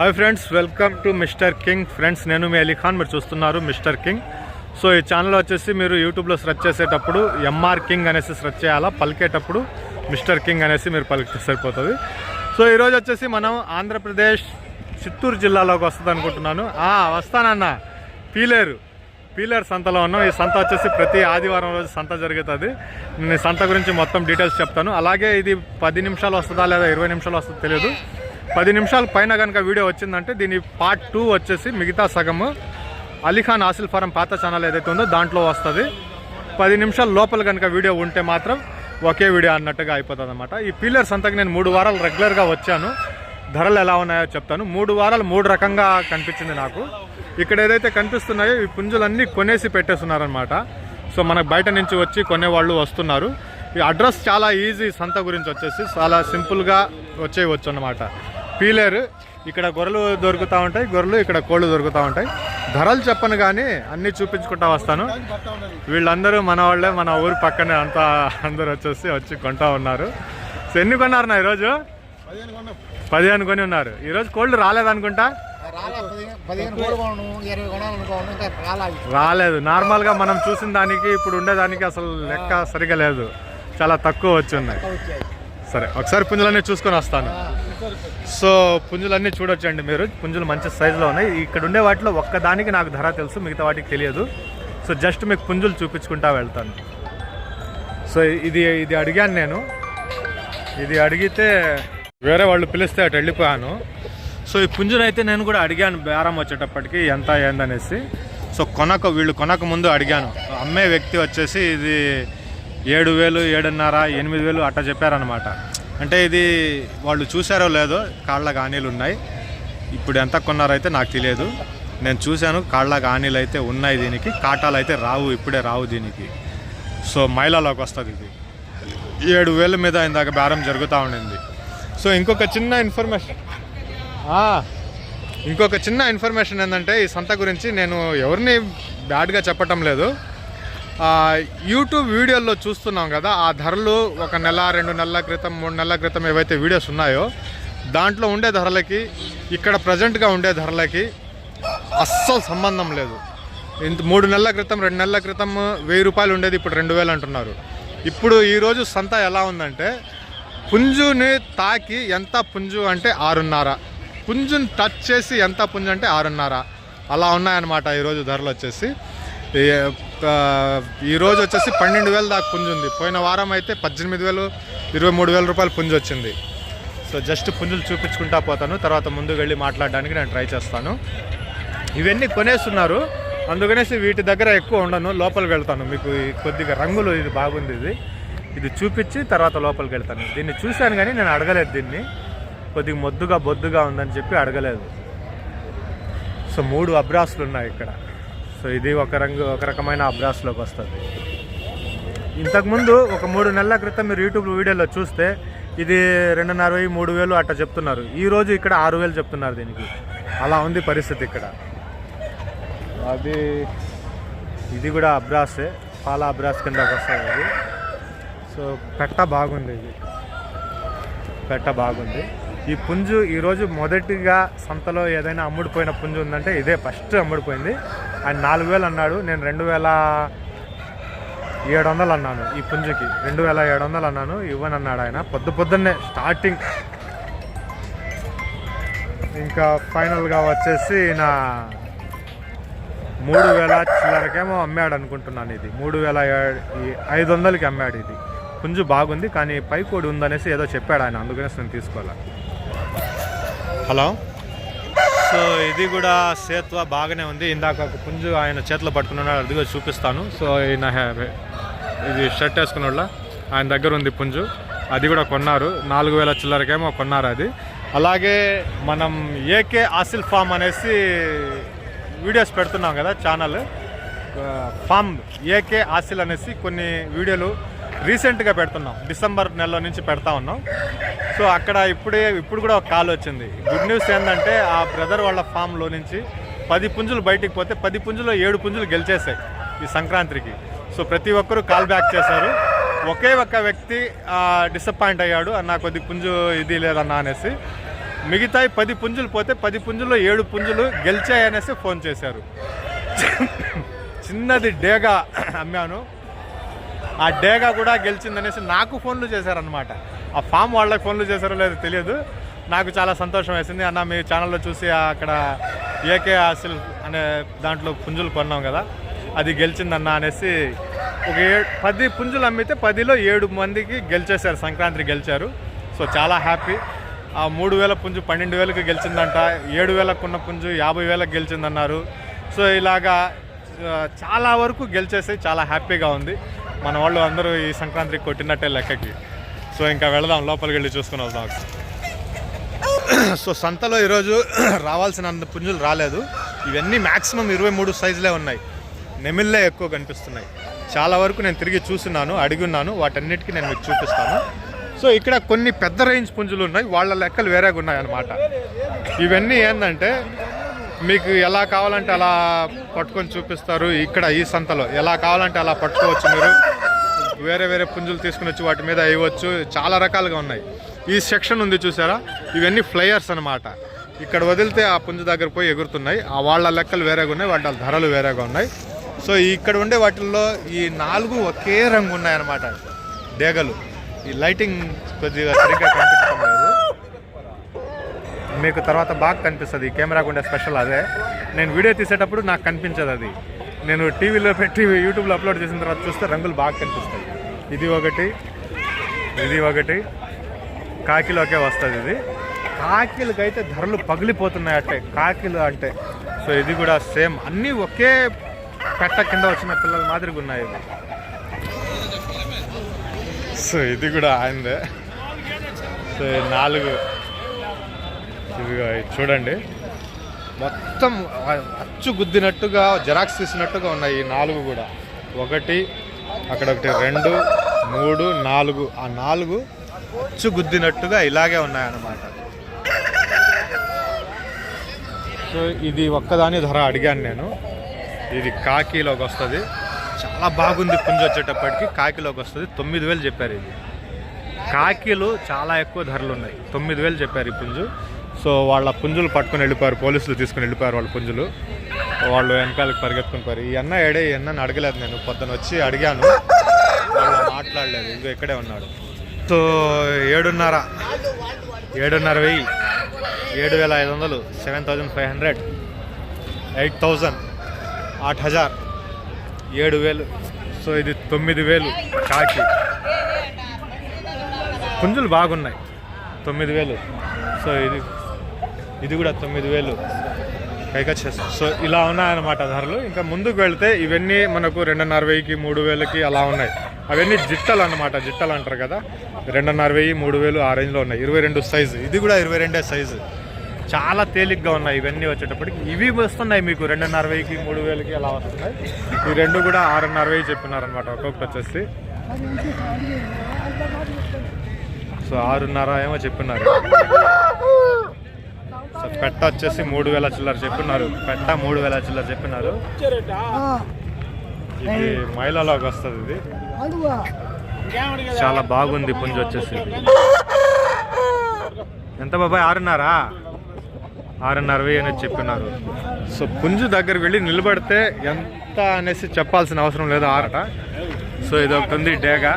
Hi friends welcome to Mister King friends నేను మీ అలీ ఖాన్. మీరు చూస్తున్నారు మిస్టర్ కింగ్ సో ఈ ఛానల్ వచ్చేసి మీరు యూట్యూబ్లో సెర్చ్ చేసేటప్పుడు ఎంఆర్ కింగ్ అనేసి సెర్చ్ చేయాలా? పలికేటప్పుడు మిస్టర్ కింగ్ అనేసి మీరు పలికితే సరిపోతుంది. సో ఈరోజు వచ్చేసి మనం ఆంధ్రప్రదేశ్ చిత్తూరు జిల్లాలోకి వస్తుంది అనుకుంటున్నాను. వస్తానన్న పీలేరు. పీలేరు సంతలో ఉన్నాం. ఈ సంత వచ్చేసి ప్రతి ఆదివారం రోజు సంత జరుగుతుంది. నేను సంత గురించి మొత్తం డీటెయిల్స్ చెప్తాను. అలాగే ఇది పది నిమిషాలు వస్తుందా లేదా ఇరవై నిమిషాలు వస్తుందో తెలియదు. పది నిమిషాల పైన కనుక వీడియో వచ్చిందంటే దీని పార్ట్ టూ వచ్చేసి మిగతా సగము. అలీఖాన్ ఆసిల్ ఫారం పాత ఛానల్ ఏదైతే ఉందో దాంట్లో వస్తుంది. పది నిమిషాల లోపల కనుక వీడియో ఉంటే మాత్రం ఒకే వీడియో అన్నట్టుగా అయిపోతుంది అనమాట ఈ పీలర్ అంతకు నేను మూడు వారాలు రెగ్యులర్గా వచ్చాను. ధరలు ఎలా ఉన్నాయో చెప్తాను. మూడు వారాలు మూడు రకంగా కనిపించింది నాకు. ఇక్కడ ఏదైతే కనిపిస్తున్నాయో ఈ పుంజులన్నీ కొనేసి పెట్టేస్తున్నారనమాట సో మనకు బయట నుంచి వచ్చి కొనేవాళ్ళు వస్తున్నారు. ఈ అడ్రస్ చాలా ఈజీ సంత గురించి వచ్చేసి చాలా సింపుల్గా వచ్చేయవచ్చు అన్నమాట. పీలేరు. ఇక్కడ గొర్రెలు దొరుకుతూ ఉంటాయి గొర్రెలు ఇక్కడ కోళ్ళు దొరుకుతూ ఉంటాయి. ధరలు చెప్పను కానీ అన్నీ చూపించుకుంటా వస్తాను. వీళ్ళందరూ మన వాళ్ళే మన ఊరు పక్కనే అంతా అందరూ వచ్చేసి వచ్చి కొంటా ఉన్నారు. సో ఎన్ని కొన్నారు నా ఈరోజు? పదిహేను కొని ఉన్నారు. ఈరోజు కోళ్ళు రాలేదనుకుంటా? రాలేదు. నార్మల్గా మనం చూసిన దానికి ఇప్పుడు ఉండేదానికి అసలు లెక్క సరిగా లేదు. చాలా తక్కువ వచ్చి ఉన్నాయి. సరే ఒకసారి పుంజులన్నీ చూసుకొని వస్తాను. సో పుంజులన్నీ చూడొచ్చండి మీరు. పుంజులు మంచి సైజులో ఉన్నాయి. ఇక్కడ ఉండే వాటిలో ఒక్కదానికి నాకు ధర తెలుసు మిగతా వాటికి తెలియదు. సో జస్ట్ మీకు పుంజులు చూపించుకుంటా వెళ్తాను. సో ఇది ఇది అడిగాను నేను. ఇది అడిగితే వేరే వాళ్ళు పిలిస్తే అటు వెళ్ళిపోయాను. సో ఈ పుంజునైతే నేను కూడా అడిగాను బేరం వచ్చేటప్పటికి ఎంత ఏందనేసి సో కొనక వీళ్ళు కొనక ముందు అడిగాను. అమ్మే వ్యక్తి వచ్చేసి ఇది ఏడు వేలు ఏడున్నర ఎనిమిది వేలు అట్ట చెప్పారనమాట అంటే ఇది వాళ్ళు చూసారో లేదో కాళ్ళ గానీలు ఉన్నాయి. ఇప్పుడు ఎంత కొన్నారైతే నాకు తెలియదు. నేను చూశాను కాళ్ళ గానీలు అయితే ఉన్నాయి దీనికి కాటాలు అయితే రావు ఇప్పుడే రావు దీనికి. సో మైలాలోకి వస్తుంది ఇది. ఏడు వేల మీద ఇందాక బేరం జరుగుతూ ఉండింది. సో ఇంకొక చిన్న ఇన్ఫర్మేషన్. ఇంకొక చిన్న ఇన్ఫర్మేషన్ ఏంటంటే ఈ సంత గురించి నేను ఎవరిని బ్యాడ్గా చెప్పటం లేదు. యూట్యూబ్ వీడియోల్లో చూస్తున్నాం కదా ఆ ధరలు ఒక నెల రెండు నెలల క్రితం మూడు నెలల క్రితం ఏవైతే వీడియోస్ ఉన్నాయో దాంట్లో ఉండే ధరలకి ఇక్కడ ప్రజెంట్గా ఉండే ధరలకి అస్సలు సంబంధం లేదు. ఇంత మూడు నెలల క్రితం రెండు నెలల క్రితం వెయ్యి రూపాయలు ఉండేది ఇప్పుడు రెండు వేలు అంటున్నారు. ఇప్పుడు ఈరోజు సంత ఎలా ఉందంటే పుంజుని తాకి ఎంత పుంజు అంటే ఆరున్నర. పుంజుని టచ్ చేసి ఎంత పుంజు అంటే ఆరున్నర. అలా ఉన్నాయన్నమాట ఈరోజు ధరలు వచ్చేసి. ఈరోజు వచ్చేసి పన్నెండు వేలు దాకా పుంజు ఉంది. పోయిన వారం అయితే పద్దెనిమిది వేలు ఇరవై మూడు వేల రూపాయలు పుంజు వచ్చింది. సో జస్ట్ పుంజులు చూపించుకుంటా పోతాను. తర్వాత ముందుకు వెళ్ళి మాట్లాడడానికి నేను ట్రై చేస్తాను. ఇవన్నీ కొనేస్తున్నారు. అందుకనేసి వీటి దగ్గర ఎక్కువ ఉండను. లోపలికి వెళ్తాను. మీకు కొద్దిగా రంగులు ఇది బాగుంది ఇది. ఇది చూపించి తర్వాత లోపలికి వెళ్తాను. దీన్ని చూశాను కానీ నేను అడగలేదు దీన్ని. కొద్దిగా మొద్దుగా బొద్దుగా ఉందని చెప్పి అడగలేదు. సో మూడు అబ్రాసులు ఉన్నాయి ఇక్కడ. సో ఇది ఒక రంగు ఒక రకమైన అబ్రాస్లోకి వస్తుంది. ఇంతకుముందు ఒక మూడు నెలల క్రితం మీరు యూట్యూబ్ వీడియోలో చూస్తే ఇది రెండున్నర వెయ్యి మూడు వేలు అట్లా చెప్తున్నారు. ఈ రోజు ఇక్కడ ఆరు వేలు చెప్తున్నారు దీనికి. అలా ఉంది పరిస్థితి ఇక్కడ. అది ఇది కూడా అబ్రాసే పాల అబ్రాస్ కిందకి వస్తుంది అది. సో పెట్ట బాగుంది ఇది. పెట్ట బాగుంది. ఈ పుంజు ఈరోజు మొదటిగా సంతలో ఏదైనా అమ్ముడుపోయిన పుంజు ఉందంటే ఇదే ఫస్ట్ అమ్ముడుపోయింది. ఆయన నాలుగు వేలు అన్నాడు నేను రెండు వేల ఏడు వందలు అన్నాను ఈ పుంజుకి. రెండు వేల ఏడు వందలు అన్నాను ఇవ్వని అన్నాడు ఆయన. పొద్దు పొద్దున్నే స్టార్టింగ్ ఇంకా ఫైనల్గా వచ్చేసి నా మూడు వేల చిల్లరకేమో అమ్మాడు అనుకుంటున్నాను ఇది. మూడు వేల ఈ ఐదు వందలకి అమ్మాడు ఇది. పుంజు బాగుంది కానీ పైకోడి ఉందనేసి ఏదో చెప్పాడు ఆయన అందుకనేసి నేను తీసుకోవాలి. హలో? సో ఇది కూడా సేత్వ బాగానే ఉంది. ఇందాక ఒక పుంజు ఆయన చేతిలో పట్టుకున్నాడు అదిగో చూపిస్తాను. సో ఈయన ఇది షర్ట్ వేసుకున్న వాళ్ళ ఆయన దగ్గర ఉంది పుంజు. అది కూడా కొన్నారు. నాలుగు వేల చిల్లరకేమో కొన్నారు అది. అలాగే మనం ఏకే ఆసిల్ ఫామ్ అనేసి వీడియోస్ పెడుతున్నాం కదా ఛానల్. ఫామ్ ఏకే ఆసిల్ అనేసి కొన్ని వీడియోలు రీసెంట్గా పెడుతున్నాం. డిసెంబర్ నెలలో నుంచి పెడతా ఉన్నాం. సో అక్కడ ఇప్పుడే ఇప్పుడు కూడా ఒక కాల్ వచ్చింది. గుడ్ న్యూస్ ఏంటంటే ఆ బ్రదర్ వాళ్ళ ఫామ్లో నుంచి పది పుంజులు బయటికి పోతే పది పుంజులో ఏడు పుంజులు గెలిచేసాయి ఈ సంక్రాంతికి. సో ప్రతి ఒక్కరూ కాల్ బ్యాక్ చేశారు. ఒకే ఒక్క వ్యక్తి డిసప్పాయింట్ అయ్యాడు. అన్న కొద్ది పుంజు ఇది లేదన్నా అనేసి. మిగతా పది పుంజులు పోతే పది పుంజుల్లో ఏడు పుంజులు గెలిచాయనేసి ఫోన్ చేశారు. చిన్నది డేగా అమ్మాను. ఆ డేగా కూడా గెలిచిందనేసి నాకు ఫోన్లు చేశారనమాట ఆ ఫామ్ వాళ్ళకి ఫోన్లు చేశారో లేదో తెలియదు. నాకు చాలా సంతోషం వేసింది. అన్న మీ ఛానల్లో చూసి అక్కడ ఏకే హాసిల్ అనే దాంట్లో పుంజులు కొన్నాం కదా అది గెలిచిందన్న అనేసి ఒక ఏడు పది పుంజులు అమ్మితే పదిలో ఏడు మందికి గెలిచేశారు. సంక్రాంతి గెలిచారు. సో చాలా హ్యాపీ. ఆ మూడు వేల పుంజు పన్నెండు వేలకు గెలిచిందంట. ఏడు వేలకు ఉన్న పుంజు యాభై వేలకు గెలిచిందన్నారు. సో ఇలాగా చాలా వరకు గెలిచేసి చాలా హ్యాపీగా ఉంది. మన వాళ్ళు అందరూ ఈ సంక్రాంతికి కొట్టినట్టే లెక్కకి. సో ఇంకా వెళదాం లోపలికి వెళ్ళి చూసుకుని వద్దాం సో సంతలో ఈరోజు రావాల్సినంత పుంజులు రాలేదు. ఇవన్నీ మ్యాక్సిమం ఇరవై మూడు సైజులే ఉన్నాయి. నెమిల్లే ఎక్కువ కనిపిస్తున్నాయి. చాలా వరకు నేను తిరిగి చూస్తున్నాను అడిగి ఉన్నాను. వాటన్నిటికీ నేను మీకు చూపిస్తాను. సో ఇక్కడ కొన్ని పెద్ద రేంజ్ పుంజులు ఉన్నాయి. వాళ్ళ లెక్కలు వేరేగా ఉన్నాయి అన్నమాట ఇవన్నీ ఏంటంటే మీకు ఎలా కావాలంటే అలా పట్టుకొని చూపిస్తారు ఇక్కడ ఈ సంతలో. ఎలా కావాలంటే అలా పట్టుకోవచ్చు మీరు. వేరే వేరే పుంజులు తీసుకుని వచ్చి వాటి మీద వేయవచ్చు. చాలా రకాలుగా ఉన్నాయి. ఈ సెక్షన్ ఉంది చూసారా? ఇవన్నీ ఫ్లయర్స్ అన్నమాట. ఇక్కడ వదిలితే ఆ పుంజు దగ్గర పోయి ఎగురుతున్నాయి. ఆ వాళ్ళ లెక్కలు వేరేగా ఉన్నాయి వాటి ధరలు వేరేగా ఉన్నాయి. సో ఇక్కడ ఉండే వాటిల్లో ఈ నాలుగు ఒకే రంగు ఉన్నాయన్నమాట. డేగలు. ఈ లైటింగ్ కొద్దిగా సరిగ్గా మీకు తర్వాత బాగా కనిపిస్తుంది. కెమెరా ఉండే స్పెషల్ అదే. నేను వీడియో తీసేటప్పుడు నాకు కనిపించదు అది. నేను టీవీలో పెట్టి యూట్యూబ్లో అప్లోడ్ చేసిన తర్వాత చూస్తే రంగులు బాగా కనిపిస్తాయి. ఇది ఒకటి ఇది ఒకటి. కాకిలోకే వస్తుంది ఇది. కాకిలకైతే ధరలు పగిలిపోతున్నాయి అంటే కాకిలు అంటే. సో ఇది కూడా సేమ్. అన్నీ ఒకే పెట్ట కింద వచ్చిన పిల్లల మాదిరిగా ఉన్నాయి ఇది సో ఇది కూడా ఆయనదే. సో నాలుగు ఇదిగా చూడండి. మొత్తం అచ్చు గుద్దినట్టుగా జెరాక్స్ తీసినట్టుగా ఉన్నాయి ఈ నాలుగు కూడా. ఒకటి అక్కడ ఒకటి రెండు మూడు నాలుగు. ఆ నాలుగు అచ్చు గుద్దినట్టుగా ఇలాగే ఉన్నాయన్నమాట. సో ఇది ఒక్కదాని ధర అడిగాను నేను. ఇది కాకిలోకి వస్తుంది. చాలా బాగుంది పుంజు వచ్చేటప్పటికి కాకిలోకి వస్తుంది. తొమ్మిది వేలు చెప్పారు ఇది. కాకిలు చాలా ఎక్కువ ధరలు ఉన్నాయి. తొమ్మిది వేలు చెప్పారు ఈ పుంజు. సో వాళ్ళ పుంజులు పట్టుకొని వెళ్ళిపోయారు పోలీసులు తీసుకుని వెళ్ళిపోయారు వాళ్ళ పుంజులు. వాళ్ళు వెనకాలకి పరిగెత్తుకుని పోయారు ఈ అన్న ఏడే ఈ అన్నని అడగలేదు నేను. పొద్దున వచ్చి అడిగాను. వాళ్ళు మాట్లాడలేదు. ఇంకో ఇక్కడే ఉన్నాడు. సో ఏడున్నర ఏడున్నర వెయ్యి ఏడు వేల ఐదు వందలు seven thousand five hundred eight thousand ఆట్ హజార్ ఏడు వేలు సో ఇది తొమ్మిది వేలు కాకి. పుంజులు బాగున్నాయి. తొమ్మిది వేలు. సో ఇది ఇది కూడా తొమ్మిది వేలు. పైగా చేస్తాం సో ఇలా ఉన్నాయన్నమాట ధరలు. ఇంకా ముందుకు వెళ్తే ఇవన్నీ మనకు రెండున్నర వెయ్యికి మూడు వేలకి అలా ఉన్నాయి. అవన్నీ జిట్టలు అన్నమాట. జిట్టలు అంటారు కదా. రెండున్నర వెయ్యి మూడు వేలు ఆ రేంజ్లో ఉన్నాయి. ఇరవై రెండు సైజు. ఇది కూడా ఇరవై రెండే సైజు. చాలా తేలిగ్గా ఉన్నాయి ఇవన్నీ వచ్చేటప్పటికి. ఇవి వస్తున్నాయి మీకు రెండున్నర వెయ్యికి మూడు వేలకి అలా వస్తున్నాయి. ఈ రెండు కూడా ఆరున్నర వెయ్యి చెప్పినారనమాట ఒక్కొక్కటి వచ్చేసి. సో ఆరున్నర ఏమో చెప్పినారు. పెట్ట వచ్చేసి మూడు వేల చిల్లర చెప్పినారు. పెట్ట మూడు వేల చిల్లర చెప్పినారు. ఇది మైలాలోకి వస్తుంది ఇది. చాలా బాగుంది పుంజు వచ్చేసి. ఎంత బాబాయ్? ఆరున్నారా? ఆరున్నర వెయ్యి అనేది చెప్పినారు. సో పుంజు దగ్గరికి వెళ్ళి నిలబడితే ఎంత అనేసి చెప్పాల్సిన అవసరం లేదు ఆరట. సో ఇది ఒకటి ఉంది డేగా.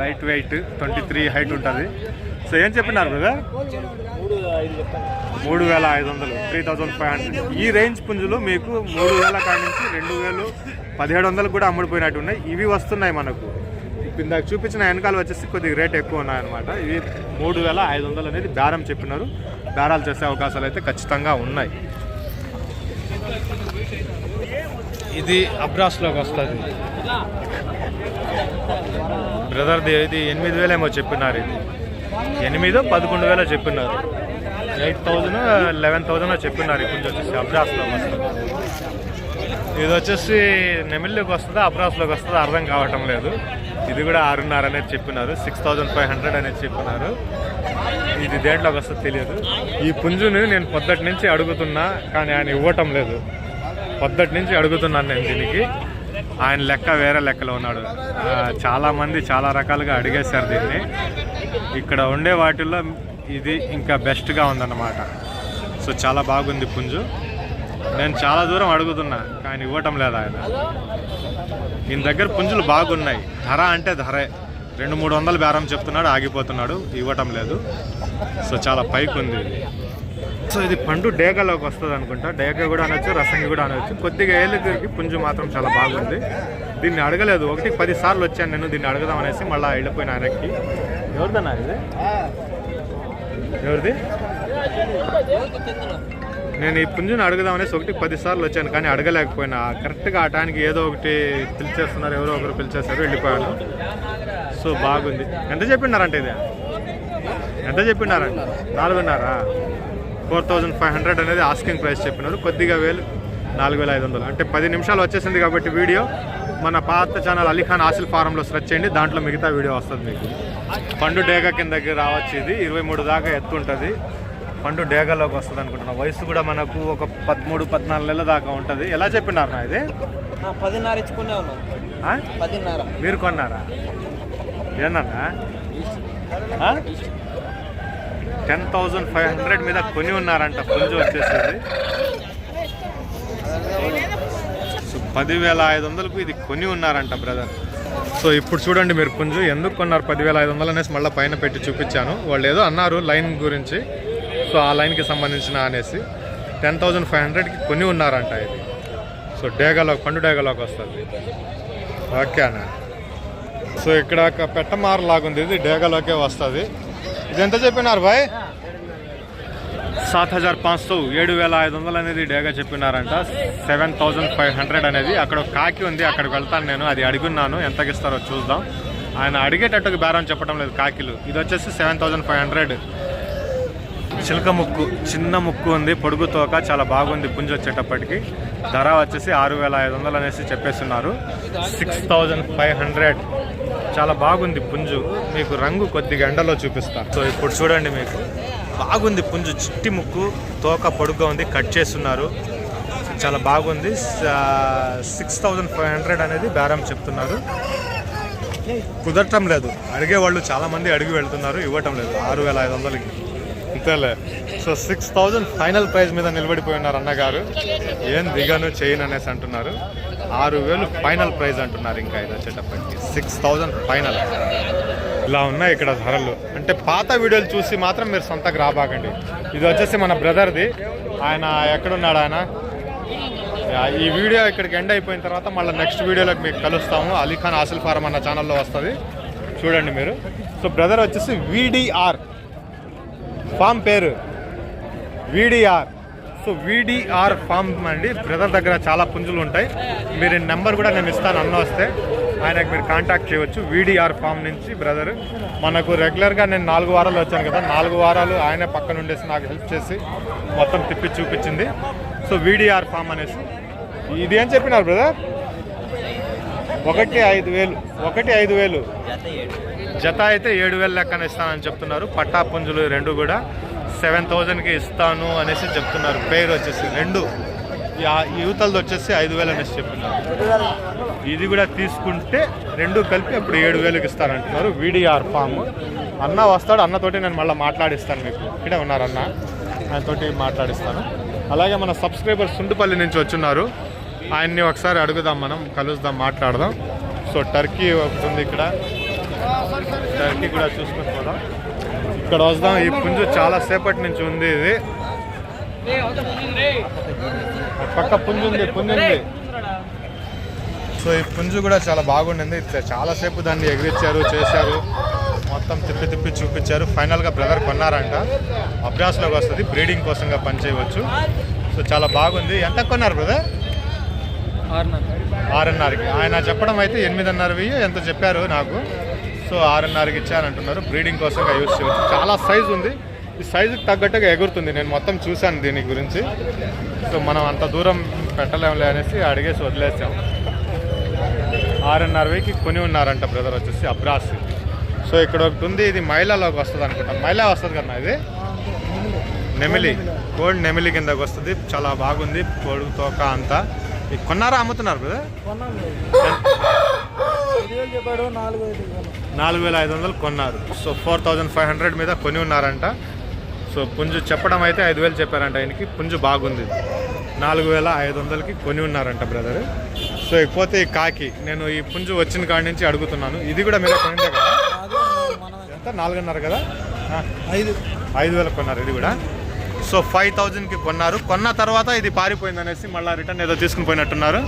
Light weight twenty three height ఉంటుంది. సో ఏం చెప్పినారు బ్రదర్ మూడు వేల ఐదు వందలు త్రీ థౌజండ్ ఫైవ్ హండ్రెడ్ ఈ రేంజ్ పుంజులు మీకు మూడు వేల కాడి నుంచి రెండు వేలు పదిహేడు వందలు కూడా అమ్ముడిపోయినట్టు ఉన్నాయి. ఇవి వస్తున్నాయి మనకు. ఇప్పుడు ఇందాక చూపించిన వెనకాల వచ్చేసి కొద్దిగా రేట్ ఎక్కువ ఉన్నాయన్నమాట. ఇవి మూడు వేల ఐదు వందలు అనేది బేరం చెప్పినారు. బేరాలు చేసే అవకాశాలు అయితే ఖచ్చితంగా ఉన్నాయి. ఇది అబ్రాస్లోకి వస్తుంది. బ్రదర్ది ఇది ఎనిమిది వేలేమో చెప్పినారు ఇది. ఎనిమిదో పదకొండు వేలో చెప్పినారు. ఎయిట్ థౌజండ్ లెవెన్ థౌజండ్ చెప్పినారు. ఇప్పుడు వచ్చేసి అబ్రాస్లో ఇది వచ్చేసి నెమిల్లోకి వస్తుందా అబ్రాస్లోకి వస్తుందా అర్థం కావటం లేదు. ఇది కూడా ఆరున్నర అనేది చెప్పినారు. సిక్స్ థౌజండ్ ఫైవ్ హండ్రెడ్ అనేది చెప్పినారు. ఇది దేంట్లోకి వస్తుందో తెలియదు. ఈ పుంజుని నేను పొద్దటి నుంచి అడుగుతున్నా కానీ ఆయన ఇవ్వటం లేదు. పొద్దటి నుంచి అడుగుతున్నాను నేను దీనికి. ఆయన లెక్క వేరే లెక్కలో ఉన్నాడు. చాలామంది చాలా చాలా రకాలుగా అడిగేశారు దీన్ని. ఇక్కడ ఉండే వాటిల్లో ఇది ఇంకా బెస్ట్గా ఉందన్నమాట. సో చాలా బాగుంది పుంజు. నేను చాలా దూరం అడుగుతున్నా కానీ ఇవ్వటం లేదు ఆయన. ఈయన దగ్గర పుంజులు బాగున్నాయి. ధర అంటే ధరే. రెండు మూడు వందల బేరం చెప్తున్నాడు ఆగిపోతున్నాడు. ఇవ్వటం లేదు. సో చాలా పైకి ఉంది ఇది. సో ఇది పండు డేగలోకి వస్తుంది అనుకుంటా. డేగ కూడా అనొచ్చు రసంగి కూడా అనొచ్చు. కొద్దిగా ఏళ్ళకి పుంజు మాత్రం చాలా బాగుంది. దీన్ని అడగలేదు. ఒకటి పది సార్లు వచ్చాను నేను దీన్ని అడగదాం అనేసి మళ్ళీ వెళ్ళిపోయిన ఆయనకి ఎవరిదన్నా ఇది? ఎవరిది? నేను ఈ పుంజుని అడుగుదామనేసి ఒకటి పది సార్లు వచ్చాను కానీ అడగలేకపోయినా. కరెక్ట్గా ఆ టైంకి ఏదో ఒకటి పిలిచేస్తున్నారు ఎవరో ఒకరు పిలిచేస్తారు వెళ్ళిపోయాను. సో బాగుంది. ఎంత చెప్పినారంటే ఇది? ఎంత చెప్పినారంట నాలుగున్నారా. ఫోర్ థౌజండ్ ఫైవ్ హండ్రెడ్ అనేది ఆస్కింగ్ ప్రైస్ చెప్పినారు కొద్దిగా వేలు నాలుగు వేల ఐదు వందలు. అంటే పది నిమిషాలు వచ్చేసింది కాబట్టి వీడియో. మన పాత ఛానల్ అలీఖాన్ ఆసిల్ ఫారంలో సెర్చ్ చేయండి. దాంట్లో మిగతా వీడియో వస్తుంది మీకు. పండు డేగ కిందకి రావచ్చు ఇది. ఇరవై మూడు దాకా ఎత్తు ఉంటుంది పండు డేగలోకి వస్తుంది అనుకుంటున్నా. వయసు కూడా మనకు ఒక పదమూడు పద్నాలుగు నెలల దాకా ఉంటుంది. ఎలా చెప్పినారు నా ఇది? పదిన్నర మీరు కొన్నారా? ఏందన్నా? టెన్ థౌజండ్ ఫైవ్ హండ్రెడ్ మీద కొని ఉన్నారంట. పుంజు వచ్చేసేది. పదివేల ఐదు వందలకు ఇది కొని ఉన్నారంట బ్రదర్ సో ఇప్పుడు చూడండి మీరు పుంజు ఎందుకు కొన్నారు పదివేల ఐదు వందలు అనేసి మళ్ళీ పైన పెట్టి చూపించాను. వాళ్ళు ఏదో అన్నారు లైన్ గురించి. సో ఆ లైన్కి సంబంధించిన అనేసి టెన్ థౌజండ్ ఫైవ్ హండ్రెడ్కి కొని ఉన్నారంట ఇది. సో డేగలో పండు డేగలోకి వస్తుంది. ఓకే అన్న. సో ఇక్కడ ఒక పెట్టమార లాగుంది ఇది డేగలోకే వస్తుంది. ఇది ఎంత చెప్పినారు బాయ్? సాత్ హజార్ పాంచ్ సో ఏడు వేల ఐదు వందలు అనేది డేగా చెప్పినారంట. సెవెన్ థౌజండ్ ఫైవ్ హండ్రెడ్ అనేది అక్కడ ఒక కాకి ఉంది అక్కడికి వెళ్తాను నేను అది అడుగున్నాను ఎంతకి ఇస్తారో చూద్దాం. ఆయన అడిగేటట్టుకు బేరం చెప్పడం లేదు కాకిలు. ఇది వచ్చేసి సెవెన్ థౌజండ్ ఫైవ్ హండ్రెడ్. చిలక ముక్కు చిన్న ముక్కు ఉంది పొడుగు తోక చాలా బాగుంది పుంజు వచ్చేటప్పటికి. ధర వచ్చేసి ఆరు వేల ఐదు వందలు అనేసి చెప్పేస్తున్నారు. Six thousand five hundred. చాలా బాగుంది పుంజు. మీకు రంగు కొద్దిగా ఎండలో చూపిస్తా. సో ఇప్పుడు చూడండి మీకు. బాగుంది పుంజు. చిట్టి ముక్కు తోక పొడుగ్గా ఉంది కట్ చేస్తున్నారు. చాలా బాగుంది. సిక్స్ థౌజండ్ ఫైవ్ హండ్రెడ్ అనేది బేరం చెప్తున్నారు. కుదరటం లేదు. అడిగే వాళ్ళు చాలామంది అడిగి వెళ్తున్నారు. ఇవ్వటం లేదు. ఆరు వేల ఐదు వందలకి అంతేలే so six thousand final price మీద నిలబడిపోయి ఉన్నారు అన్నగారు. ఏం దిగాను చేయను అనేసి అంటున్నారు. ఆరు వేలు ఫైనల్ ప్రైజ్ అంటున్నారు ఇంకా ఇది వచ్చేటప్పటికి సిక్స్ థౌజండ్ ఫైనల్. ఇలా ఉన్నాయి ఇక్కడ ధరలు. అంటే పాత వీడియోలు చూసి మాత్రం మీరు సొంతకు రాబాకండి. ఇది వచ్చేసి మన బ్రదర్ది. ఆయన ఎక్కడున్నాడు ఆయన? ఈ వీడియో ఇక్కడికి ఎండ్ అయిపోయిన తర్వాత మళ్ళీ నెక్స్ట్ వీడియోలోకి మీకు కలుస్తాము. అలీఖాన్ ఆసిల్ ఫారం అన్న ఛానల్లో వస్తుంది. చూడండి మీరు. సో బ్రదర్ వచ్చేసి వీడిఆర్. ఫామ్ పేరు. వీడిఆర్. సో వీడిఆర్ ఫామ్ అండి. బ్రదర్ దగ్గర చాలా పుంజులు ఉంటాయి. మీరు నెంబర్ కూడా నేను ఇస్తాను అన్న వస్తే. ఆయనకు మీరు కాంటాక్ట్ చేయవచ్చు వీడిఆర్ ఫామ్ నుంచి బ్రదర్ మనకు రెగ్యులర్గా నేను నాలుగు వారాలు వచ్చాను కదా. నాలుగు వారాలు ఆయన పక్కన ఉండేసి నాకు హెల్ప్ చేసి మొత్తం తిప్పి చూపించింది. సో వీడిఆర్ ఫామ్ అనేసి. ఇది ఏం చెప్పినారు బ్రదర్ ఒకటి ఐదు వేలు. ఒకటి ఐదు వేలు. జత అయితే ఏడు వేలు లెక్కన ఇస్తానని చెప్తున్నారు. పట్టా పుంజులు రెండు కూడా. సెవెన్ థౌజండ్కి ఇస్తాను అనేసి చెప్తున్నారు. పేరు వచ్చేసి రెండు. యువతలది వచ్చేసి ఐదు వేలు అనేసి చెప్పినారు. ఇది కూడా తీసుకుంటే రెండు కలిపి అప్పుడు ఏడు వేలకు ఇస్తారంటున్నారు వీడిఆర్ ఫామ్. అన్న వస్తాడు అన్నతోటి నేను మళ్ళీ మాట్లాడిస్తాను మీకు. ఇక్కడే ఉన్నారు అన్న. ఆయనతోటి మాట్లాడిస్తాను. అలాగే మన సబ్స్క్రైబర్ సుండుపల్లి నుంచి వచ్చున్నారు. ఆయన్ని ఒకసారి అడుగుదాం మనం కలుద్దాం మాట్లాడదాం. సో టర్కీ ఒకటి ఉంది ఇక్కడ. టర్కీ కూడా చూసుకొని పోదాం. ఇక్కడ వస్తాం. ఈ పుంజు చాలా సేపటి నుంచి ఉంది ఇది. పక్క పుంజు ఉంది పుంజు ఉంది. సో ఈ పుంజు కూడా చాలా బాగుండింది. ఇట్లా చాలాసేపు దాన్ని ఎగిరించారు చేశారు. మొత్తం తిప్పి తిప్పి చూపించారు. ఫైనల్గా బ్రదర్ కొన్నారంట. అభ్యాసంలోకి వస్తుంది బ్రీడింగ్ కోసంగా పనిచేయవచ్చు. సో చాలా బాగుంది. ఎంత కొన్నారు బ్రదర్ ఆరున్నరకి. ఆయన చెప్పడం అయితే ఎనిమిదిన్నర వెయ్యి ఎంత చెప్పారు నాకు? సో ఆరున్నరకి ఇచ్చారంటున్నారు. బ్రీడింగ్ కోసంగా యూజ్ చేయవచ్చు. చాలా సైజు ఉంది. సైజుకి తగ్గట్టుగా ఎగురుతుంది. నేను మొత్తం చూశాను దీని గురించి. సో మనం అంత దూరం పెట్టలేములే అనేసి అడిగేసి వదిలేసాం. ఆరున్నర వెయ్యికి కొని ఉన్నారంట బ్రదర్ వచ్చేసి అబ్రాస్. సో ఇక్కడ ఒకటి ఉంది ఇది మైలాలోకి వస్తుంది అనుకుంటాను మైలా వస్తుంది కదా ఇది? నెమిలి. కోల్డ్ నెమిలి కిందకి వస్తుంది. చాలా బాగుంది పొడుగు తోక అంతా. ఇది కొన్నారా అమ్ముతున్నారు బ్రదర్ నాలుగు వేల ఐదు వందలు కొన్నారు. So four thousand five hundred మీద కొని ఉన్నారంట. సో పుంజు చెప్పడం అయితే ఐదు వేలు చెప్పారంట ఆయనకి. పుంజు బాగుంది. నాలుగు వేల ఐదు వందలకి కొని ఉన్నారంట బ్రదర్. సో ఇకపోతే ఈ కాకి నేను ఈ పుంజు వచ్చిన కాడి నుంచి అడుగుతున్నాను. ఇది కూడా మీరు కొనిందే కదా? ఎంత? నాలుగున్నర కదా? ఐదు. ఐదు వేలకు కొన్నారు ఇది కూడా. సో ఫైవ్ థౌజండ్కి కొన్నారు. కొన్న తర్వాత ఇది పారిపోయింది అనేసి మళ్ళీ రిటర్న్ ఏదో తీసుకుని పోయినట్టున్నారు.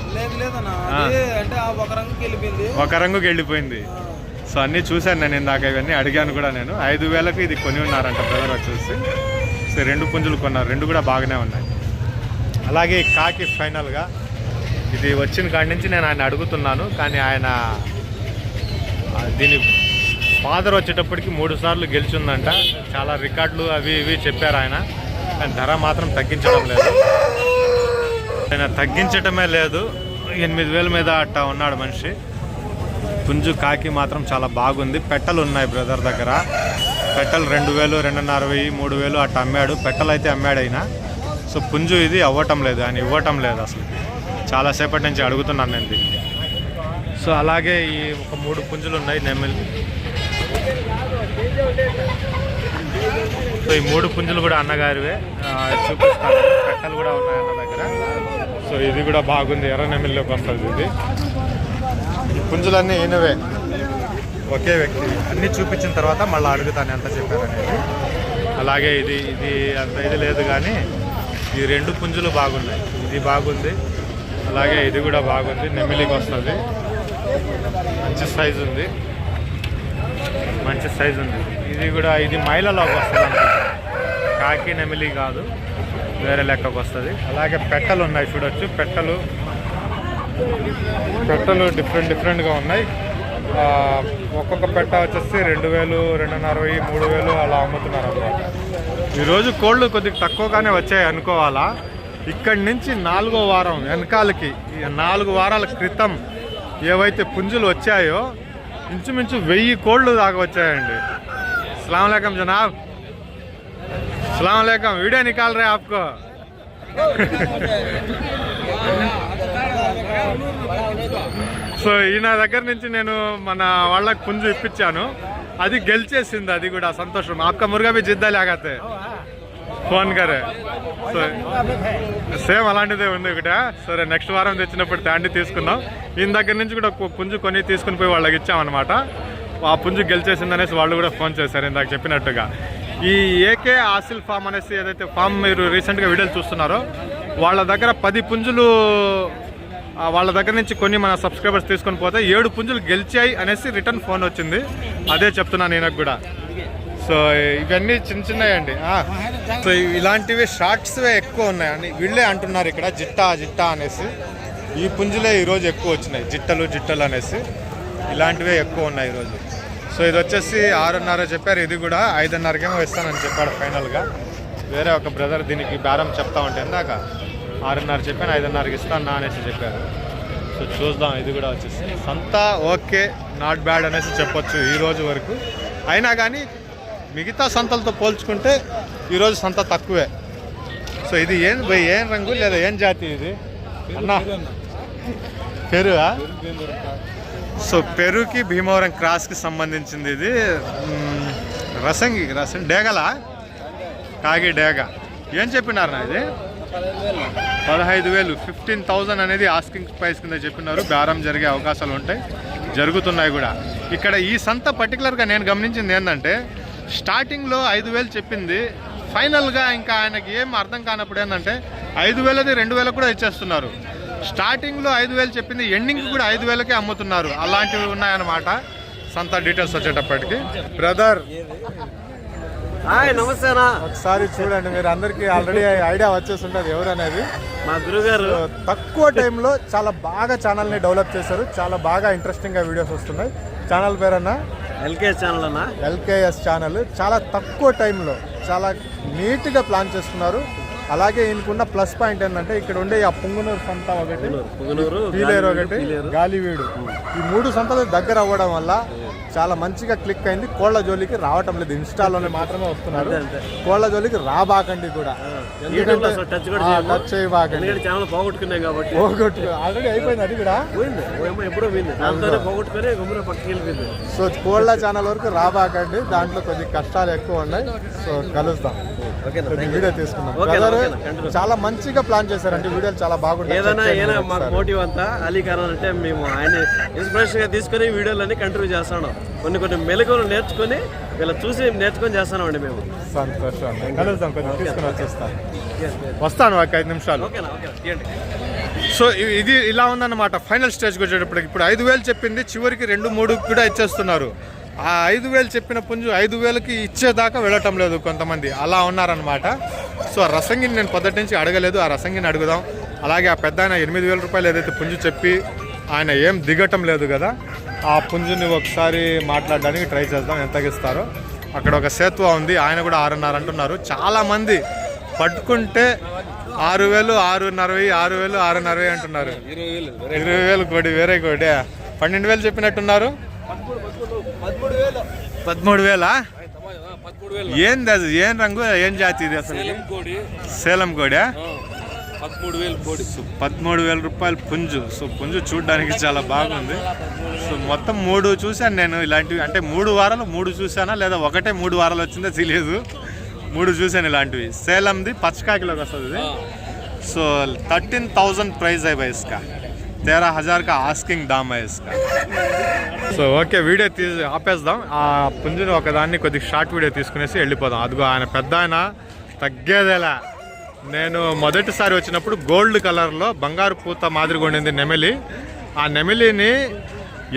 ఒక రంగుకి వెళ్ళిపోయింది. సో అన్నీ చూశాను నేను ఇందాక ఇవన్నీ అడిగాను కూడా నేను. ఐదు వేలకు ఇది కొని ఉన్నారంట బ్రదర్ వచ్చేసి సో రెండు పుంజులు కొన్నారు. రెండు కూడా బాగానే ఉన్నాయి. అలాగే కాకి ఫైనల్గా ఇది వచ్చిన కాడి నుంచి నేను ఆయన అడుగుతున్నాను. కానీ ఆయన దీని ఫాదర్ వచ్చేటప్పటికి మూడు సార్లు గెలిచిందంట. చాలా రికార్డులు అవి ఇవి చెప్పారు ఆయన. కానీ ధర మాత్రం తగ్గించడం లేదు. ఆయన తగ్గించటమే లేదు. ఎనిమిది వేల మీద అట్టా ఉన్నాడు మనిషి. పుంజు కాకి మాత్రం చాలా బాగుంది. పెట్టలు ఉన్నాయి బ్రదర్ దగ్గర. పెట్టలు రెండు వేలు రెండున్నర వెయ్యి మూడు వేలు అట్లా అమ్మాడు. పెట్టలు అయితే అమ్మాడు అయినా. సో పుంజు ఇది అవ్వటం లేదు ఆయన ఇవ్వటం లేదు అసలు. చాలాసేపటి నుంచి అడుగుతున్నాను నేను దీన్ని. సో అలాగే ఈ ఒక మూడు పుంజులు ఉన్నాయి నెమ్మలి సో ఈ మూడు పుంజులు కూడా అన్నగారివే. చూపిస్తాను. పెట్టలు కూడా ఉన్నాయి అన్న దగ్గర. సో ఇది కూడా బాగుంది. ఎర్ర నెమిలిలోకి వస్తుంది ఇది. పుంజులన్నీ ఈయనవే. ఒకే వ్యక్తి. అన్నీ చూపించిన తర్వాత మళ్ళీ అడుగుతాను ఎంత చెప్పారని అలాగే ఇది ఇది అంత ఇది లేదు కానీ ఈ రెండు పుంజులు బాగున్నాయి. ఇది బాగుంది. అలాగే ఇది కూడా బాగుంది. నెమిలికి వస్తుంది. మంచి సైజు ఉంది. మంచి సైజు ఉంది. ఇది కూడా ఇది మైలలోకి వస్తుంది కాకి నెమిలి కాదు. వేరే లెక్కకు వస్తుంది. అలాగే పెట్టలు ఉన్నాయి చూడొచ్చు. పెట్టలు పెట్టలు డిఫరెంట్ డిఫరెంట్గా ఉన్నాయి. ఒక్కొక్క పెట్ట వచ్చేసి రెండు వేలు రెండున్నర వెయ్యి మూడు వేలు అలా అమ్ముతున్నారు అన్నమాట ఈరోజు కోళ్ళు కొద్దిగా తక్కువగానే వచ్చాయి అనుకోవాలా? ఇక్కడి నుంచి నాలుగో వారం వెనకాలకి నాలుగు వారాల క్రితం ఏవైతే పుంజులు వచ్చాయో ఇంచుమించు వెయ్యి కోళ్ళు దాకా వచ్చాయండి. అస్సలం జనాబ్. అస్సలం వీడియో నికాల్ రే ఆప్కో. సో ఈయన దగ్గర నుంచి నేను మన వాళ్ళకి పుంజు ఇప్పించాను. అది గెలిచేసింది అది కూడా సంతోషం. ఆప్కా మురుగా మీ జిద్దా లేకపోతే ఫోన్ కరే. సో సేమ్ అలాంటిదే ఉంది ఒకట. సరే నెక్స్ట్ వారం తెచ్చినప్పుడు తాండి తీసుకుందాం. ఈయన దగ్గర నుంచి కూడా పుంజు కొని తీసుకుని పోయి వాళ్ళకి ఇచ్చామన్నమాట. ఆ పుంజు గెలిచేసింది అనేసి వాళ్ళు కూడా ఫోన్ చేశారు ఇందాక చెప్పినట్టుగా. ఈ ఏకే ఆసిల్ ఫామ్ అనేసి ఏదైతే ఫామ్ మీరు రీసెంట్గా వీడియోలు చూస్తున్నారో వాళ్ళ దగ్గర పది పుంజులు వాళ్ళ దగ్గర నుంచి కొన్ని మన సబ్స్క్రైబర్స్ తీసుకొని పోతే ఏడు పుంజులు గెలిచాయి అనేసి రిటర్న్ ఫోన్ వచ్చింది. అదే చెప్తున్నాను ఈయనకు కూడా. సో ఇవన్నీ చిన్న చిన్నవి అండి సో ఇలాంటివి షార్ట్స్వే ఎక్కువ ఉన్నాయండి. వీళ్ళే అంటున్నారు ఇక్కడ జిట్టా జిట్టా అనేసి. ఈ పుంజులే ఈరోజు ఎక్కువ వచ్చినాయి. జిట్టలు జిట్టలు అనేసి. ఇలాంటివే ఎక్కువ ఉన్నాయి ఈరోజు. సో ఇది వచ్చేసి ఆరున్నర చెప్పారు. ఇది కూడా ఐదున్నరకేమో ఇస్తానని చెప్పాడు ఫైనల్గా. వేరే ఒక బ్రదర్ దీనికి బేరం చెప్తా ఉంటే ఇందాక. ఆరున్నర చెప్పాను ఐదున్నరకి ఇస్తాను అనేసి చెప్పారు. సో చూద్దాం ఇది కూడా వచ్చేసి సంత ఓకే నాట్ బ్యాడ్ అనేసి చెప్పొచ్చు ఈ రోజు వరకు. అయినా కానీ మిగతా సంతలతో పోల్చుకుంటే ఈరోజు సంత తక్కువే. సో ఇది ఏం భయ్ ఏం రంగు లేదా ఏం జాతి ఇది? అన్నా పెరుగా సో పెరుకి భీమవరం క్రాస్కి సంబంధించింది ఇది. రసంగి రసం డేగలా? కాగి డేగ. ఏం చెప్పినారు నా ఇది? పదహైదు వేలు. ఫిఫ్టీన్ థౌజండ్ అనేది ఆస్కింగ్ ప్రైస్ కింద చెప్పినారు. బేరం జరిగే అవకాశాలు ఉంటాయి. జరుగుతున్నాయి కూడా. ఇక్కడ ఈ సంత పర్టికులర్గా నేను గమనించింది ఏంటంటే స్టార్టింగ్లో ఐదు వేలు చెప్పింది. ఫైనల్గా ఇంకా ఆయనకి ఏం అర్థం కానప్పుడు ఏంటంటే ఐదు వేలది రెండు వేలకు కూడా ఇచ్చేస్తున్నారు. స్టార్టింగ్లో ఐదు వేలు చెప్పింది ఎండింగ్ కూడా ఐదు వేలకే అమ్ముతున్నారు. అలాంటివి ఉన్నాయన్నమాట. సంత డీటెయిల్స్ వచ్చేటప్పటికి. బ్రదర్ హాయ్ నమస్తేనా? ఒకసారి చూడండి మీరు అందరికీ ఆల్రెడీ ఐడియా వచ్చేసి ఉంటుంది ఎవరు అనేది. మా గురుగారు. తక్కువ టైంలో చాలా బాగా ఛానల్ని డెవలప్ చేశారు. చాలా బాగా ఇంట్రెస్టింగ్గా వీడియోస్ వస్తున్నాయి. ఛానల్ పేరన్నా? ఎల్కే ఛానల్ అన్న? ఎల్కేఎస్ ఛానల్ చాలా తక్కువ టైంలో చాలా నీట్గా ప్లాన్ చేసుకున్నారు అలాగే ఈయనకున్న ప్లస్ పాయింట్ ఏంటంటే ఇక్కడ ఉండే ఆ పుంగునూరు సంత ఒకటి పుంగనూరు పీలేరు ఒకటి గాలివీడు. ఈ మూడు సంతలు దగ్గర అవ్వడం వల్ల చాలా మంచిగా క్లిక్ అయింది. కోళ్ళ జోలికి రావటం లేదు. ఇన్స్టాలోనే మాత్రమే వస్తున్నారు. కోళ్ళ జోలికి రాబాకండి కూడా. టచ్ చేయబాకండి. పోగొట్టుకున్నాం కాబట్టి. పోగొట్టు ఆల్రెడీ అయిపోయింది అది కూడా. ఎప్పుడో పోయింది. సో కోళ్ళ ఛానల్ వరకు రాబాకండి. దాంట్లో కొద్ది కష్టాలు ఎక్కువ ఉన్నాయి. సో కొద్ది వీడియో తీసుకున్నాం. చాలా మంచిగా ప్లాన్ చేశారండి. వీడియోలు చాలా బాగుంటాయి. ఏదైనా ఏదైనా మాకు. మోటివ్ అంతా అలీ ఖాన్ అంటే మేము ఆయన ఇన్స్పిరేషన్గా తీసుకొని వీడియోలన్నీ కంటిన్యూ చేస్తాను. కొన్ని కొన్ని మెలకువలు నేర్చుకొని వీళ్ళ చూసి నేర్చుకొని మేము. సంతోషం అండి. కలుద్దాం కొంచెం తీసుకుని వచ్చేస్తాను వస్తాను ఒక ఐదు నిమిషాలు. సో ఇది ఇలా ఉందన్నమాట. ఫైనల్ స్టేజ్కి వచ్చేటప్పటికి ఇప్పుడు ఐదు వేలు చెప్పింది చివరికి రెండు మూడు కూడా ఇచ్చేస్తున్నారు. ఆ ఐదు వేలు చెప్పిన పుంజు ఐదు వేలకి ఇచ్చేదాకా వెళ్ళటం లేదు కొంతమంది. అలా ఉన్నారనమాట సో ఆ రసంగిని నేను పొద్దుటి నుంచి అడగలేదు. ఆ రసంగిని అడుగుదాం. అలాగే ఆ పెద్ద ఆయన ఎనిమిది వేల రూపాయలు ఏదైతే పుంజు చెప్పి ఆయన ఏం దిగటం లేదు కదా ఆ పుంజుని ఒకసారి మాట్లాడడానికి ట్రై చేద్దాం ఎంత ఇస్తారో. అక్కడ ఒక సేతువ ఉంది. ఆయన కూడా ఆరున్నర అంటున్నారు. చాలామంది పట్టుకుంటే ఆరు వేలు ఆరున్నర ఆరు వేలు ఆరున్నర అంటున్నారు. ఇరవై వేలు కోడి వేరే కోడి పన్నెండు వేలు చెప్పినట్టున్నారు. పదమూడు వేలా? ఏంది అది? ఏం రంగు? ఏం జాతి ఇది అసలు? సేలం కోడా. పదమూడు కోడి పదమూడు వేల రూపాయలు పుంజు. సో పుంజు చూడడానికి చాలా బాగుంది. సో మొత్తం మూడు చూశాను నేను ఇలాంటివి. అంటే మూడు వారాలు మూడు చూశానా? లేదా ఒకటే మూడు వారాలు వచ్చిందో తెలియదు. మూడు చూశాను ఇలాంటివి. సేలంది పచ్చకాకిలోకి వస్తుంది సో థర్టీన్ థౌజండ్ ప్రైజ్ అయిపోయి ఇసుక. तेरह हजार का आस्किंग दाम है इसका సో ఓకే వీడియో తీసి ఆపేద్దాం ఆ పుంజుని ఒకదాన్ని కొద్దిగా షార్ట్ వీడియో తీసుకునేసి వెళ్ళిపోదాం అదిగో ఆయన పెద్ద ఆయన తగ్గేదేలా నేను మొదటిసారి వచ్చినప్పుడు గోల్డ్ కలర్లో బంగారు పూత మాదిరిగా ఉండింది నెమిలి ఆ నెమిలిని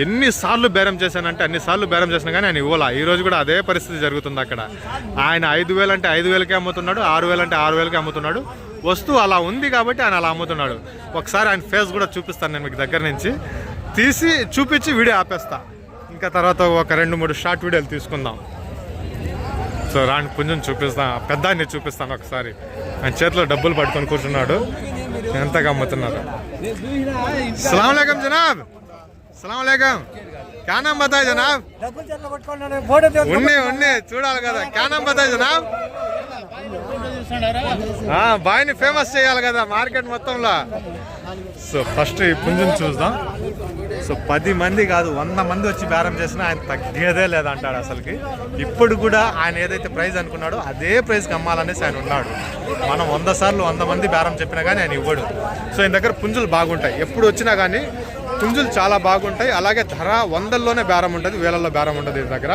ఎన్నిసార్లు బేరం చేశానంటే అన్నిసార్లు బేరం చేసినా కానీ ఆయన ఇవ్వాల ఈ రోజు కూడా అదే పరిస్థితి జరుగుతుంది అక్కడ ఆయన ఐదు వేలు అంటే ఐదు వేలకే అమ్ముతున్నాడు ఆరు వేలు అంటే ఆరు వేలకే అమ్ముతున్నాడు వస్తువు అలా ఉంది కాబట్టి ఆయన అలా అమ్ముతున్నాడు. ఒకసారి ఆయన ఫేస్ కూడా చూపిస్తాను నేను మీకు దగ్గర నుంచి. తీసి చూపించి వీడియో ఆపేస్తా. ఇంకా తర్వాత ఒక రెండు మూడు షార్ట్ వీడియోలు తీసుకుందాం. సో రాని పుంజుని చూపిస్తాను పెద్దాన్ని చూపిస్తాను ఒకసారి. ఆయన చేతిలో డబ్బులు పట్టుకొని కూర్చున్నాడు. ఎంతగా అమ్ముతున్నారు. సలాంకం జనాబ్. సలాంకం క్యా నామ్ బతాయ్ జనాబ్? ఉన్నాయి చూడాలి కదా. క్యా నామ్ జనాబ్? బాయ్ని ఫేమస్ చేయాలి కదా మార్కెట్ మొత్తంలో. సో ఫస్ట్ ఈ పుంజుని చూద్దాం. సో పది మంది కాదు వంద మంది వచ్చి బేరం చేసినా ఆయన తగ్గేదే లేదంటాడు అసలుకి. ఇప్పుడు కూడా ఆయన ఏదైతే ప్రైజ్ అనుకున్నాడో అదే ప్రైజ్కి అమ్మాలనేసి ఆయన ఉన్నాడు. మనం వంద సార్లు వంద మంది బేరం చెప్పినా కానీ ఆయన ఇవ్వడు. సో ఆయన దగ్గర పుంజులు బాగుంటాయి. ఎప్పుడు వచ్చినా కానీ తుంజులు చాలా బాగుంటాయి. అలాగే ధర వందల్లోనే బేరం ఉంటుంది వేలల్లో బేరం ఉంటుంది ఈయన దగ్గర.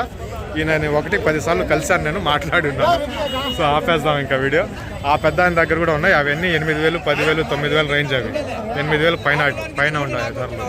ఈయనని ఒకటి పదిసార్లు కలిసాను కలిశాను నేను మాట్లాడి ఉన్నాను. సో ఆపేద్దాం ఇంకా వీడియో. ఆ పెద్ద ఆయన దగ్గర కూడా ఉన్నాయి. అవన్నీ ఎనిమిది వేలు పదివేలు తొమ్మిది వేలు రేంజ్ అవి. ఎనిమిది వేలు పైన పైన ఉన్నాయి ధరలు.